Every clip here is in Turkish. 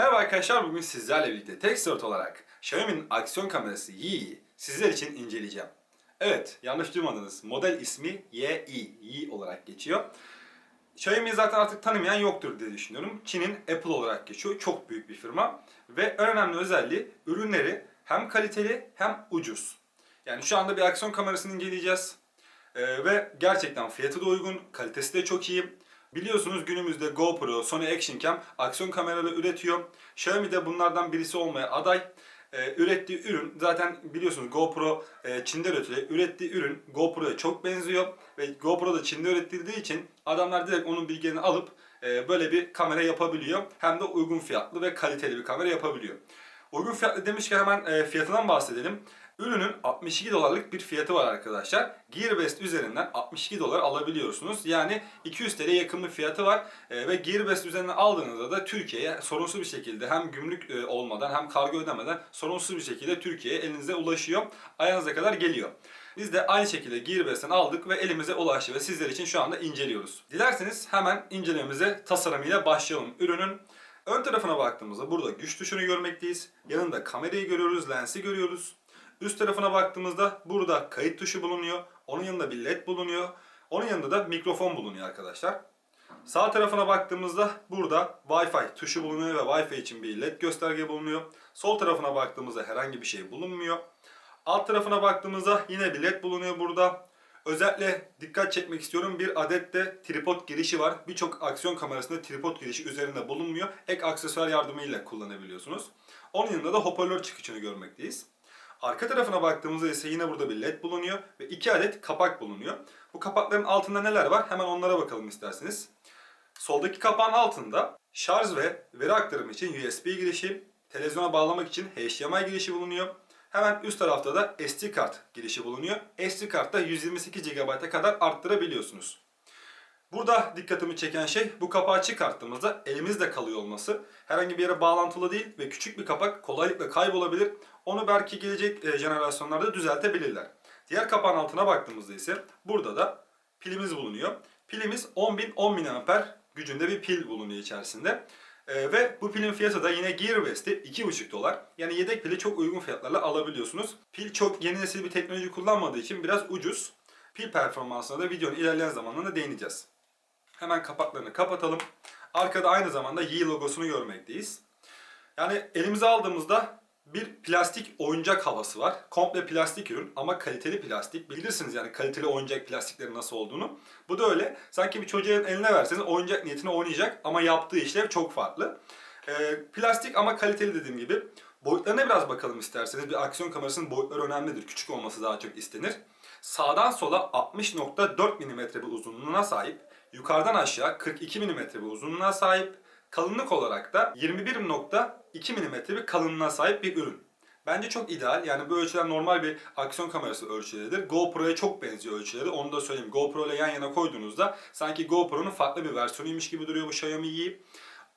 Merhaba arkadaşlar bugün sizlerle birlikte Textort olarak Xiaomi'nin aksiyon kamerası Yi'yi sizler için inceleyeceğim. Evet yanlış duymadınız model ismi Yi, Yi olarak geçiyor. Xiaomi'yi zaten artık tanımayan yoktur diye düşünüyorum. Çin'in Apple olarak geçiyor. Çok büyük bir firma. Ve önemli özelliği ürünleri hem kaliteli hem ucuz. Yani şu anda bir aksiyon kamerasını inceleyeceğiz. Ee, ve gerçekten fiyatı da uygun, kalitesi de çok iyi. Biliyorsunuz günümüzde GoPro, Sony Action Cam aksiyon kameraları üretiyor. Xiaomi de bunlardan birisi olmaya aday. Ee, ürettiği ürün zaten biliyorsunuz GoPro e, Çin'de üretiliyor. Ürettiği ürün GoPro'ya çok benziyor ve GoPro da Çin'de üretildiği için adamlar direkt onun bilgilerini alıp e, böyle bir kamera yapabiliyor. Hem de uygun fiyatlı ve kaliteli bir kamera yapabiliyor. Uygun fiyatlı demişken hemen e, fiyatından bahsedelim. Ürünün 62 dolarlık bir fiyatı var arkadaşlar. Gearbest üzerinden 62 dolar alabiliyorsunuz. Yani 200 TL yakın bir fiyatı var. E, ve Gearbest üzerinden aldığınızda da Türkiye'ye sorunsuz bir şekilde hem gümrük e, olmadan hem kargo ödemeden sorunsuz bir şekilde Türkiye'ye elinize ulaşıyor. Ayağınıza kadar geliyor. Biz de aynı şekilde Gearbest'ten aldık ve elimize ulaştı ve sizler için şu anda inceliyoruz. Dilerseniz hemen incelememize tasarımıyla başlayalım. Ürünün ön tarafına baktığımızda burada güç tuşunu görmekteyiz. Yanında kamerayı görüyoruz, lensi görüyoruz. Üst tarafına baktığımızda burada kayıt tuşu bulunuyor. Onun yanında bir led bulunuyor. Onun yanında da mikrofon bulunuyor arkadaşlar. Sağ tarafına baktığımızda burada Wi-Fi tuşu bulunuyor ve Wi-Fi için bir led gösterge bulunuyor. Sol tarafına baktığımızda herhangi bir şey bulunmuyor. Alt tarafına baktığımızda yine bir led bulunuyor burada. Özellikle dikkat çekmek istiyorum bir adet de tripod girişi var. Birçok aksiyon kamerasında tripod girişi üzerinde bulunmuyor. Ek aksesuar yardımıyla kullanabiliyorsunuz. Onun yanında da hoparlör çıkışını görmekteyiz. Arka tarafına baktığımızda ise yine burada bir led bulunuyor ve iki adet kapak bulunuyor. Bu kapakların altında neler var? Hemen onlara bakalım isterseniz. Soldaki kapağın altında şarj ve veri aktarımı için USB girişi, televizyona bağlamak için HDMI girişi bulunuyor. Hemen üst tarafta da SD kart girişi bulunuyor. SD kartta 128 GB'a kadar arttırabiliyorsunuz. Burada dikkatimi çeken şey bu kapağı çıkarttığımızda elimizde kalıyor olması. Herhangi bir yere bağlantılı değil ve küçük bir kapak kolaylıkla kaybolabilir. Onu belki gelecek e, jenerasyonlarda düzeltebilirler. Diğer kapağın altına baktığımızda ise burada da pilimiz bulunuyor. Pilimiz 10.000 10.000 amper gücünde bir pil bulunuyor içerisinde. Ee, ve bu pilin fiyatı da yine Gearbest'te 2,5 dolar. Yani yedek pili çok uygun fiyatlarla alabiliyorsunuz. Pil çok yeni nesil bir teknoloji kullanmadığı için biraz ucuz. Pil performansına da videonun ilerleyen zamanlarında değineceğiz. Hemen kapaklarını kapatalım. Arkada aynı zamanda Yi logosunu görmekteyiz. Yani elimize aldığımızda bir plastik oyuncak havası var. Komple plastik ürün ama kaliteli plastik. Bilirsiniz yani kaliteli oyuncak plastiklerin nasıl olduğunu. Bu da öyle. Sanki bir çocuğun eline verseniz oyuncak niyetine oynayacak ama yaptığı işlev çok farklı. Ee, plastik ama kaliteli dediğim gibi. Boyutlarına biraz bakalım isterseniz. Bir aksiyon kamerasının boyutları önemlidir. Küçük olması daha çok istenir. Sağdan sola 60.4 mm bir uzunluğuna sahip. Yukarıdan aşağı 42 mm bir uzunluğuna sahip. Kalınlık olarak da 21.2 mm bir kalınlığına sahip bir ürün. Bence çok ideal. Yani bu ölçüler normal bir aksiyon kamerası ölçüleridir. GoPro'ya çok benziyor ölçüleri. Onu da söyleyeyim. GoPro ile yan yana koyduğunuzda sanki GoPro'nun farklı bir versiyonuymuş gibi duruyor bu Xiaomi Yi.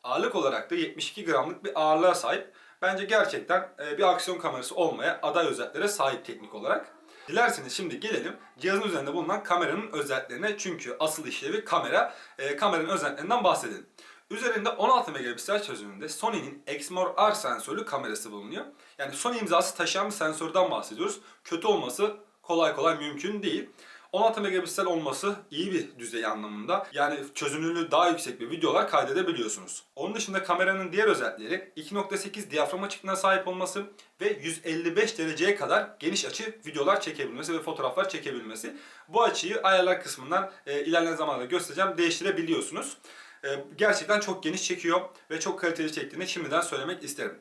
Ağırlık olarak da 72 gramlık bir ağırlığa sahip. Bence gerçekten e, bir aksiyon kamerası olmaya aday özelliklere sahip teknik olarak. Dilerseniz şimdi gelelim cihazın üzerinde bulunan kameranın özelliklerine. Çünkü asıl işlevi kamera. E, kameranın özelliklerinden bahsedelim. Üzerinde 16 megapiksel çözünürlüğünde Sony'nin Exmor R sensörlü kamerası bulunuyor. Yani Sony imzası taşıyan bir sensörden bahsediyoruz. Kötü olması kolay kolay mümkün değil. 16 megapiksel olması iyi bir düzey anlamında. Yani çözünürlüğü daha yüksek bir videolar kaydedebiliyorsunuz. Onun dışında kameranın diğer özellikleri 2.8 diyafram açıklığına sahip olması ve 155 dereceye kadar geniş açı videolar çekebilmesi ve fotoğraflar çekebilmesi. Bu açıyı ayarlar kısmından e, ilerleyen zamanlarda göstereceğim değiştirebiliyorsunuz. E, gerçekten çok geniş çekiyor ve çok kaliteli çektiğini şimdiden söylemek isterim.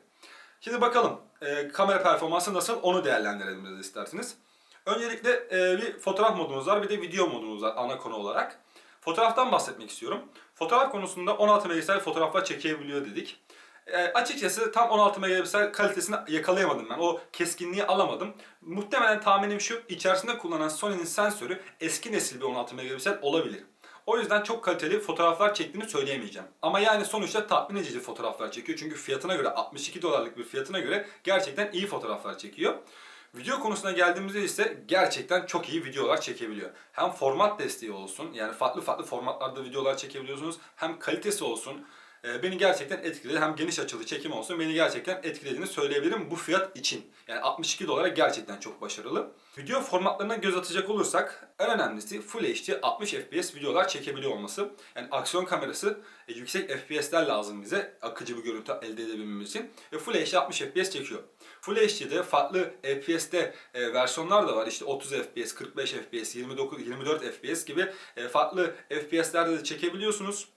Şimdi bakalım e, kamera performansı nasıl onu değerlendirelim isterseniz. Öncelikle e, bir fotoğraf modumuz var bir de video modumuz var ana konu olarak. Fotoğraftan bahsetmek istiyorum. Fotoğraf konusunda 16 megapiksel fotoğraflar çekebiliyor dedik. E, açıkçası tam 16 megapiksel kalitesini yakalayamadım ben. O keskinliği alamadım. Muhtemelen tahminim şu, içerisinde kullanılan Sony'nin sensörü eski nesil bir 16 megapiksel olabilir. O yüzden çok kaliteli fotoğraflar çektiğini söyleyemeyeceğim. Ama yani sonuçta tatmin edici fotoğraflar çekiyor. Çünkü fiyatına göre 62 dolarlık bir fiyatına göre gerçekten iyi fotoğraflar çekiyor. Video konusuna geldiğimizde ise gerçekten çok iyi videolar çekebiliyor. Hem format desteği olsun yani farklı farklı formatlarda videolar çekebiliyorsunuz. Hem kalitesi olsun. E, beni gerçekten etkiledi. Hem geniş açılı çekim olsun beni gerçekten etkilediğini söyleyebilirim bu fiyat için. Yani 62 dolara gerçekten çok başarılı. Video formatlarına göz atacak olursak en önemlisi Full HD 60 FPS videolar çekebiliyor olması. Yani aksiyon kamerası e, yüksek FPS'ler lazım bize akıcı bir görüntü elde edebilmemiz için. Ve Full HD 60 FPS çekiyor. Full HD'de farklı FPS'te e, versiyonlar da var. İşte 30 FPS, 45 FPS, 29, 24 FPS gibi e, farklı FPS'lerde de çekebiliyorsunuz.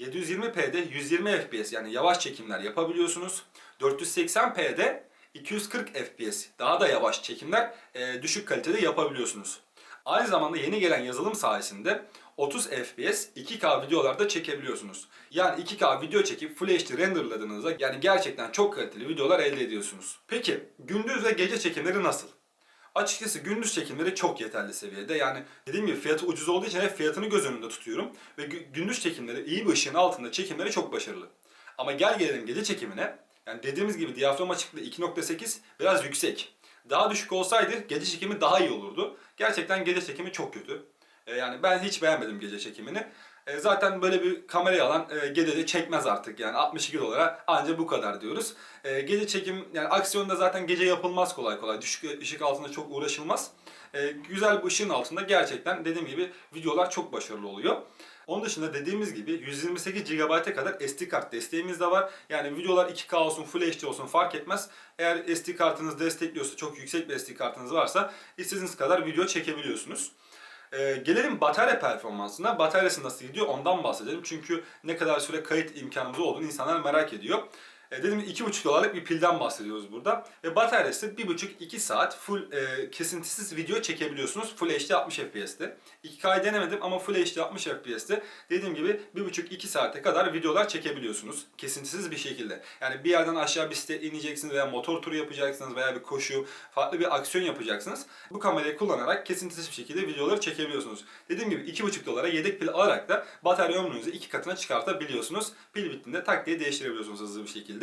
720p'de 120 FPS yani yavaş çekimler yapabiliyorsunuz. 480p'de 240 FPS daha da yavaş çekimler e, düşük kalitede yapabiliyorsunuz. Aynı zamanda yeni gelen yazılım sayesinde 30 FPS 2K videolarda çekebiliyorsunuz. Yani 2K video çekip Full HD renderladığınızda yani gerçekten çok kaliteli videolar elde ediyorsunuz. Peki gündüz ve gece çekimleri nasıl? Açıkçası gündüz çekimleri çok yeterli seviyede. Yani dediğim gibi fiyatı ucuz olduğu için hep fiyatını göz önünde tutuyorum. Ve gü- gündüz çekimleri iyi bir ışığın altında çekimleri çok başarılı. Ama gel gelelim gece çekimine. Yani dediğimiz gibi diyafram açıklığı 2.8 biraz yüksek. Daha düşük olsaydı gece çekimi daha iyi olurdu. Gerçekten gece çekimi çok kötü. E, yani ben hiç beğenmedim gece çekimini. E, zaten böyle bir kamerayı alan e, gecede çekmez artık yani 62 dolara anca bu kadar diyoruz. E, gece çekim yani aksiyonda zaten gece yapılmaz kolay kolay. Düşük ışık altında çok uğraşılmaz. E, güzel bir ışığın altında gerçekten dediğim gibi videolar çok başarılı oluyor. Onun dışında dediğimiz gibi 128 GB'a kadar SD kart desteğimiz de var. Yani videolar 2K olsun, Full HD olsun fark etmez. Eğer SD kartınız destekliyorsa, çok yüksek bir SD kartınız varsa istediğiniz kadar video çekebiliyorsunuz. Ee, gelelim batarya performansına. Bataryası nasıl gidiyor ondan bahsedelim. Çünkü ne kadar süre kayıt imkanımız olduğunu insanlar merak ediyor. E, gibi 2,5 dolarlık bir pilden bahsediyoruz burada. Ve bataryası 1,5-2 saat full e, kesintisiz video çekebiliyorsunuz. Full HD 60 FPS'te. 2K'yı denemedim ama Full HD 60 FPS'te dediğim gibi 1,5-2 saate kadar videolar çekebiliyorsunuz. Kesintisiz bir şekilde. Yani bir yerden aşağı bisiklet ineceksiniz veya motor turu yapacaksınız veya bir koşu, farklı bir aksiyon yapacaksınız. Bu kamerayı kullanarak kesintisiz bir şekilde videoları çekebiliyorsunuz. Dediğim gibi 2,5 dolara yedek pil alarak da batarya ömrünüzü iki katına çıkartabiliyorsunuz. Pil bittiğinde tak diye değiştirebiliyorsunuz hızlı bir şekilde.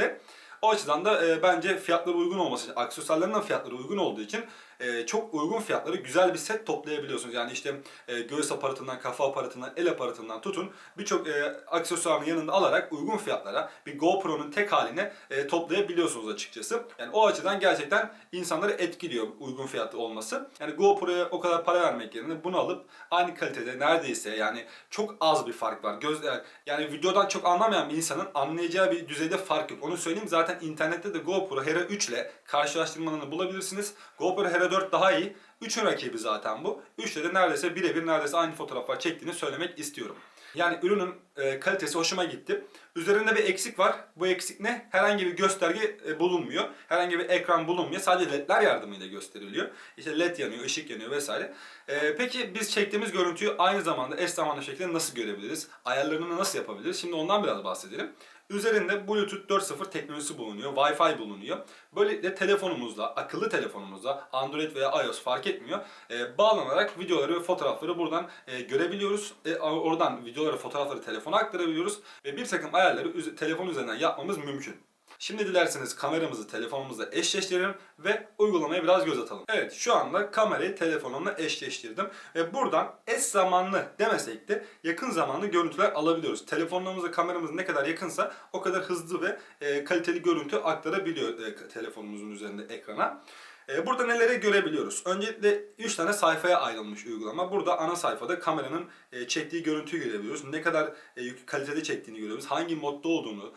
O açıdan da e, bence fiyatları uygun olması için, aksesuarların da fiyatları uygun olduğu için e, çok uygun fiyatları güzel bir set toplayabiliyorsunuz. Yani işte e, göğüs aparatından, kafa aparatından, el aparatından tutun birçok e, aksesuarın yanında alarak uygun fiyatlara bir GoPro'nun tek haline e, toplayabiliyorsunuz açıkçası. Yani o açıdan gerçekten insanları etkiliyor uygun fiyatlı olması. Yani GoPro'ya o kadar para vermek yerine bunu alıp aynı kalitede neredeyse yani çok az bir fark var. Göz yani videodan çok anlamayan bir insanın anlayacağı bir düzeyde fark yok. Onu söyleyeyim zaten internette de GoPro Hero 3 ile karşılaştırmalarını bulabilirsiniz. GoPro Hero 4 daha iyi. 3'ün rakibi zaten bu. 3'te de neredeyse birebir neredeyse aynı fotoğraflar çektiğini söylemek istiyorum. Yani ürünün e, kalitesi hoşuma gitti. Üzerinde bir eksik var. Bu eksik ne? Herhangi bir gösterge e, bulunmuyor. Herhangi bir ekran bulunmuyor. Sadece ledler yardımıyla gösteriliyor. İşte led yanıyor, ışık yanıyor vesaire. E, peki biz çektiğimiz görüntüyü aynı zamanda eş zamanlı şekilde nasıl görebiliriz? Ayarlarını nasıl yapabiliriz? Şimdi ondan biraz bahsedelim. Üzerinde Bluetooth 4.0 teknolojisi bulunuyor, Wi-Fi bulunuyor. Böylelikle telefonumuzla, akıllı telefonumuzla, Android veya iOS fark etmiyor, e, bağlanarak videoları ve fotoğrafları buradan e, görebiliyoruz. E, oradan videoları, fotoğrafları telefona aktarabiliyoruz ve bir takım ayarları telefon üzerinden yapmamız mümkün. Şimdi dilerseniz kameramızı telefonumuzla eşleştirelim ve uygulamaya biraz göz atalım. Evet şu anda kamerayı telefonumla eşleştirdim ve buradan eş zamanlı demesek de yakın zamanlı görüntüler alabiliyoruz. Telefonlarımızla kameramız ne kadar yakınsa o kadar hızlı ve e, kaliteli görüntü aktarabiliyor e, telefonumuzun üzerinde ekrana. E, Burada neleri görebiliyoruz? Öncelikle 3 tane sayfaya ayrılmış uygulama. Burada ana sayfada kameranın e, çektiği görüntüyü görebiliyoruz. Ne kadar e, kalitede çektiğini görüyoruz. Hangi modda olduğunu,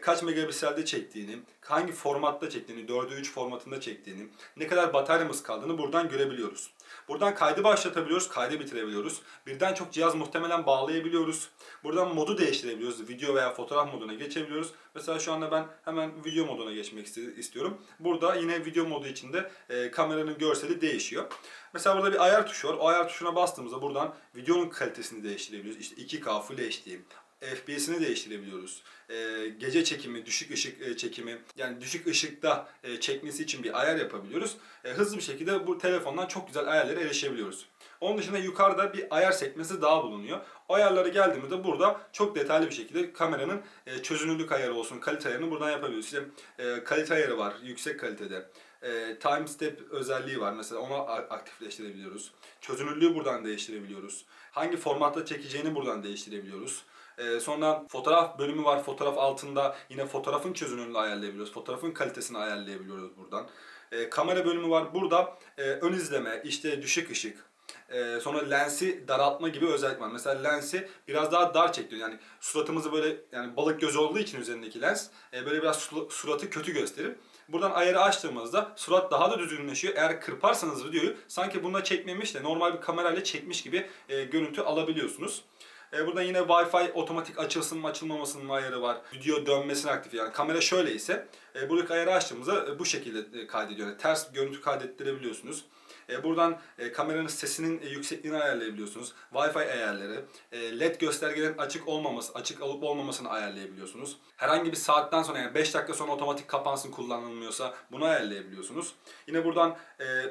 kaç megapikselde çektiğini, hangi formatta çektiğini, 4'e 3 formatında çektiğini, ne kadar bataryamız kaldığını buradan görebiliyoruz. Buradan kaydı başlatabiliyoruz, kaydı bitirebiliyoruz. Birden çok cihaz muhtemelen bağlayabiliyoruz. Buradan modu değiştirebiliyoruz. Video veya fotoğraf moduna geçebiliyoruz. Mesela şu anda ben hemen video moduna geçmek istiyorum. Burada yine video modu içinde e, kameranın görseli değişiyor. Mesela burada bir ayar tuşu var. O ayar tuşuna bastığımızda buradan videonun kalitesini değiştirebiliyoruz. İşte 2K Full HD, FPS'ini değiştirebiliyoruz. Ee, gece çekimi, düşük ışık e, çekimi, yani düşük ışıkta e, çekmesi için bir ayar yapabiliyoruz. E, hızlı bir şekilde bu telefondan çok güzel ayarlara erişebiliyoruz. Onun dışında yukarıda bir ayar sekmesi daha bulunuyor. O ayarlara geldiğimizde burada çok detaylı bir şekilde kameranın e, çözünürlük ayarı olsun, kalite ayarını buradan yapabiliyoruz. İşte e, kalite ayarı var, yüksek kalitede. E, time step özelliği var mesela onu aktifleştirebiliyoruz. Çözünürlüğü buradan değiştirebiliyoruz. Hangi formatta çekeceğini buradan değiştirebiliyoruz. Ee, sonra fotoğraf bölümü var. Fotoğraf altında yine fotoğrafın çözünürlüğünü ayarlayabiliyoruz. Fotoğrafın kalitesini ayarlayabiliyoruz buradan. Ee, kamera bölümü var. Burada e, ön izleme, işte düşük ışık, e, sonra lensi daraltma gibi özellik var. Mesela lensi biraz daha dar çekiyor. Yani suratımızı böyle yani balık gözü olduğu için üzerindeki lens e, böyle biraz su- suratı kötü gösterir. Buradan ayarı açtığımızda surat daha da düzgünleşiyor. Eğer kırparsanız videoyu sanki bununla çekmemiş de normal bir kamerayla çekmiş gibi e, görüntü alabiliyorsunuz. E, burada yine Wi-Fi otomatik açılsın mı açılmamasının ayarı var. Video dönmesini aktif yani kamera şöyle ise e, buradaki ayarı açtığımızda e, bu şekilde e, kaydediyor. Yani ters görüntü kaydettirebiliyorsunuz. E, buradan e, kameranın sesinin e, yüksekliğini ayarlayabiliyorsunuz. Wi-Fi ayarları, e, LED göstergelerin açık olmaması, açık olup olmamasını ayarlayabiliyorsunuz. Herhangi bir saatten sonra yani 5 dakika sonra otomatik kapansın kullanılmıyorsa bunu ayarlayabiliyorsunuz. Yine buradan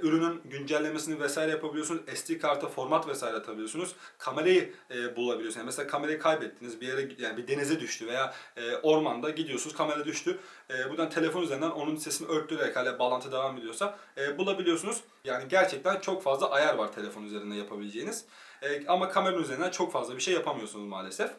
ürünün güncellemesini vesaire yapabiliyorsunuz. SD karta format vesaire atabiliyorsunuz. Kamerayı bulabiliyorsunuz. Yani mesela kamerayı kaybettiniz bir yere yani bir denize düştü veya ormanda gidiyorsunuz kamera düştü. Buradan telefon üzerinden onun sesini örttürerek hala bağlantı devam ediyorsa bulabiliyorsunuz. Yani gerçekten çok fazla ayar var telefon üzerinde yapabileceğiniz. E, ama kamera üzerinden çok fazla bir şey yapamıyorsunuz maalesef.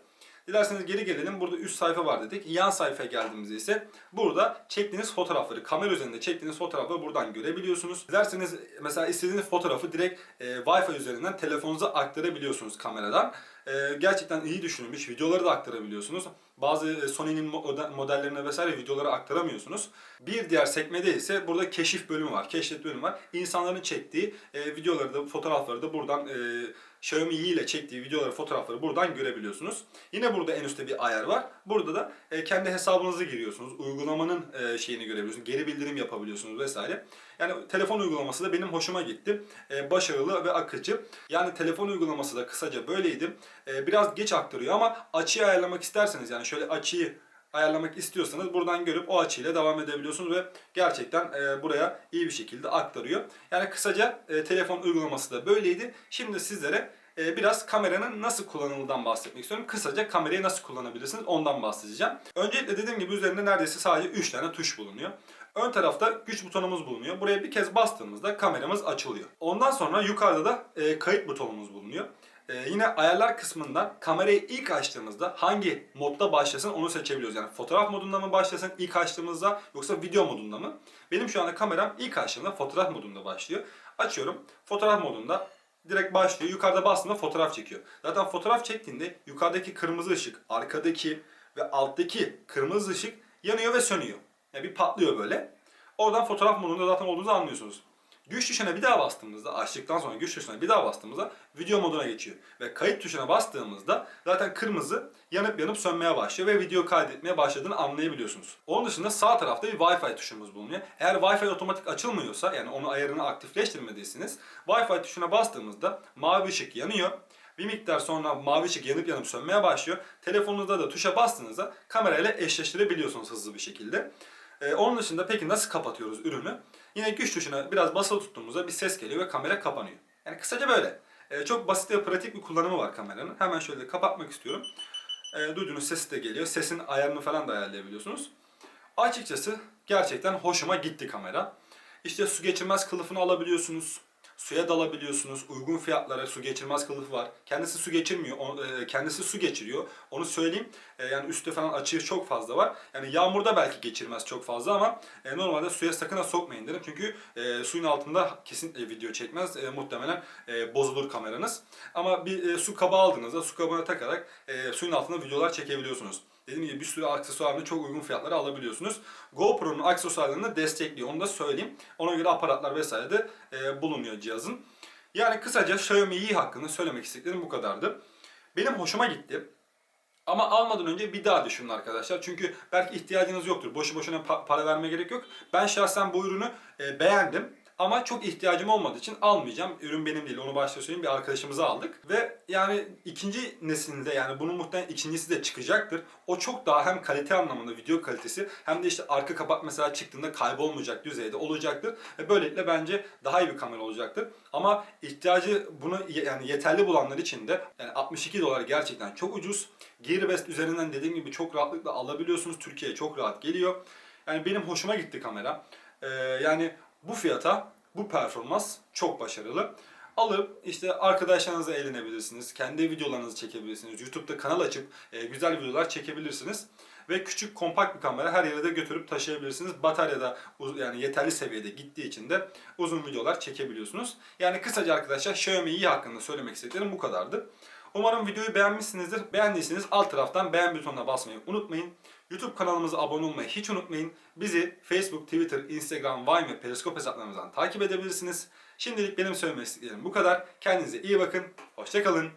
Dilerseniz geri gelelim. Burada üst sayfa var dedik. Yan sayfaya geldiğimizde ise burada çektiğiniz fotoğrafları, kamera üzerinde çektiğiniz fotoğrafları buradan görebiliyorsunuz. Dilerseniz mesela istediğiniz fotoğrafı direkt e, Wi-Fi üzerinden telefonunuza aktarabiliyorsunuz kameradan. E, gerçekten iyi düşünülmüş. Videoları da aktarabiliyorsunuz. Bazı e, Sony'nin mo- modellerine vesaire videoları aktaramıyorsunuz. Bir diğer sekmede ise burada keşif bölümü var. Keşfet bölümü var. İnsanların çektiği e, videoları da fotoğrafları da buradan e, Xiaomi Yi ile çektiği videoları, fotoğrafları buradan görebiliyorsunuz. Yine burada en üstte bir ayar var. Burada da e, kendi hesabınızı giriyorsunuz. Uygulamanın e, şeyini görebiliyorsunuz. Geri bildirim yapabiliyorsunuz vesaire. Yani telefon uygulaması da benim hoşuma gitti. E, başarılı ve akıcı. Yani telefon uygulaması da kısaca böyleydi. E, biraz geç aktarıyor ama açıyı ayarlamak isterseniz yani şöyle açıyı ayarlamak istiyorsanız buradan görüp o açıyla devam edebiliyorsunuz ve gerçekten e, buraya iyi bir şekilde aktarıyor. Yani kısaca e, telefon uygulaması da böyleydi. Şimdi sizlere e, biraz kameranın nasıl kullanıldığından bahsetmek istiyorum. Kısaca kamerayı nasıl kullanabilirsiniz ondan bahsedeceğim. Öncelikle dediğim gibi üzerinde neredeyse sadece 3 tane tuş bulunuyor. Ön tarafta güç butonumuz bulunuyor. Buraya bir kez bastığımızda kameramız açılıyor. Ondan sonra yukarıda da e, kayıt butonumuz bulunuyor. Ee, yine ayarlar kısmından kamerayı ilk açtığımızda hangi modda başlasın onu seçebiliyoruz. Yani fotoğraf modunda mı başlasın ilk açtığımızda yoksa video modunda mı? Benim şu anda kameram ilk açtığımda fotoğraf modunda başlıyor. Açıyorum. Fotoğraf modunda direkt başlıyor. Yukarıda bastığımda fotoğraf çekiyor. Zaten fotoğraf çektiğinde yukarıdaki kırmızı ışık, arkadaki ve alttaki kırmızı ışık yanıyor ve sönüyor. Yani bir patlıyor böyle. Oradan fotoğraf modunda zaten olduğunuzu anlıyorsunuz. Güç tuşuna bir daha bastığımızda, açtıktan sonra güç tuşuna bir daha bastığımızda video moduna geçiyor. Ve kayıt tuşuna bastığımızda zaten kırmızı yanıp yanıp sönmeye başlıyor ve video kaydetmeye başladığını anlayabiliyorsunuz. Onun dışında sağ tarafta bir Wi-Fi tuşumuz bulunuyor. Eğer Wi-Fi otomatik açılmıyorsa yani onu ayarını aktifleştirmediyseniz Wi-Fi tuşuna bastığımızda mavi ışık yanıyor. Bir miktar sonra mavi ışık yanıp yanıp sönmeye başlıyor. Telefonunuzda da tuşa bastığınızda kamerayla eşleştirebiliyorsunuz hızlı bir şekilde. Ee, onun dışında peki nasıl kapatıyoruz ürünü? Yine güç tuşuna biraz basılı tuttuğumuzda bir ses geliyor ve kamera kapanıyor. Yani kısaca böyle. Ee, çok basit ve pratik bir kullanımı var kameranın. Hemen şöyle kapatmak istiyorum. Ee, duyduğunuz ses de geliyor. Sesin ayarını falan da ayarlayabiliyorsunuz. Açıkçası gerçekten hoşuma gitti kamera. İşte su geçirmez kılıfını alabiliyorsunuz. Suya dalabiliyorsunuz. Uygun fiyatlara su geçirmez kılıfı var. Kendisi su geçirmiyor. e, Kendisi su geçiriyor. Onu söyleyeyim. E, Yani üstte falan açığı çok fazla var. Yani yağmurda belki geçirmez çok fazla ama e, normalde suya sakın ha sokmayın derim. Çünkü suyun altında kesinlikle video çekmez. Muhtemelen bozulur kameranız. Ama bir su kabı aldığınızda su kabına takarak suyun altında videolar çekebiliyorsunuz. Dediğim gibi bir sürü aksesuarını çok uygun fiyatlara alabiliyorsunuz. GoPro'nun aksesuarlarını destekliyor. Onu da söyleyeyim. Ona göre aparatlar vesaire de e, bulunuyor cihazın. Yani kısaca Xiaomi Yi hakkında söylemek istediklerim bu kadardı. Benim hoşuma gitti. Ama almadan önce bir daha düşünün arkadaşlar. Çünkü belki ihtiyacınız yoktur. Boşu boşuna pa- para vermeye gerek yok. Ben şahsen bu ürünü e, beğendim. Ama çok ihtiyacım olmadığı için almayacağım. Ürün benim değil. Onu başta söyleyeyim. Bir arkadaşımıza aldık. Ve yani ikinci neslinde yani bunun muhtemelen ikincisi de çıkacaktır. O çok daha hem kalite anlamında video kalitesi hem de işte arka kapak mesela çıktığında kaybolmayacak düzeyde olacaktır. Ve böylelikle bence daha iyi bir kamera olacaktır. Ama ihtiyacı bunu yani yeterli bulanlar için de yani 62 dolar gerçekten çok ucuz. Gearbest üzerinden dediğim gibi çok rahatlıkla alabiliyorsunuz. Türkiye'ye çok rahat geliyor. Yani benim hoşuma gitti kamera. Ee, yani bu fiyata bu performans çok başarılı. alıp işte arkadaşlarınızla eğlenebilirsiniz. Kendi videolarınızı çekebilirsiniz. YouTube'da kanal açıp e, güzel videolar çekebilirsiniz. Ve küçük kompakt bir kamera her yere de götürüp taşıyabilirsiniz. Batarya da uz- yani yeterli seviyede gittiği için de uzun videolar çekebiliyorsunuz. Yani kısaca arkadaşlar Xiaomi Yi hakkında söylemek istediklerim bu kadardı. Umarım videoyu beğenmişsinizdir. Beğendiyseniz alt taraftan beğen butonuna basmayı unutmayın. YouTube kanalımıza abone olmayı hiç unutmayın. Bizi Facebook, Twitter, Instagram, Vine ve Periscope hesaplarımızdan takip edebilirsiniz. Şimdilik benim söylemek istediklerim bu kadar. Kendinize iyi bakın. Hoşçakalın.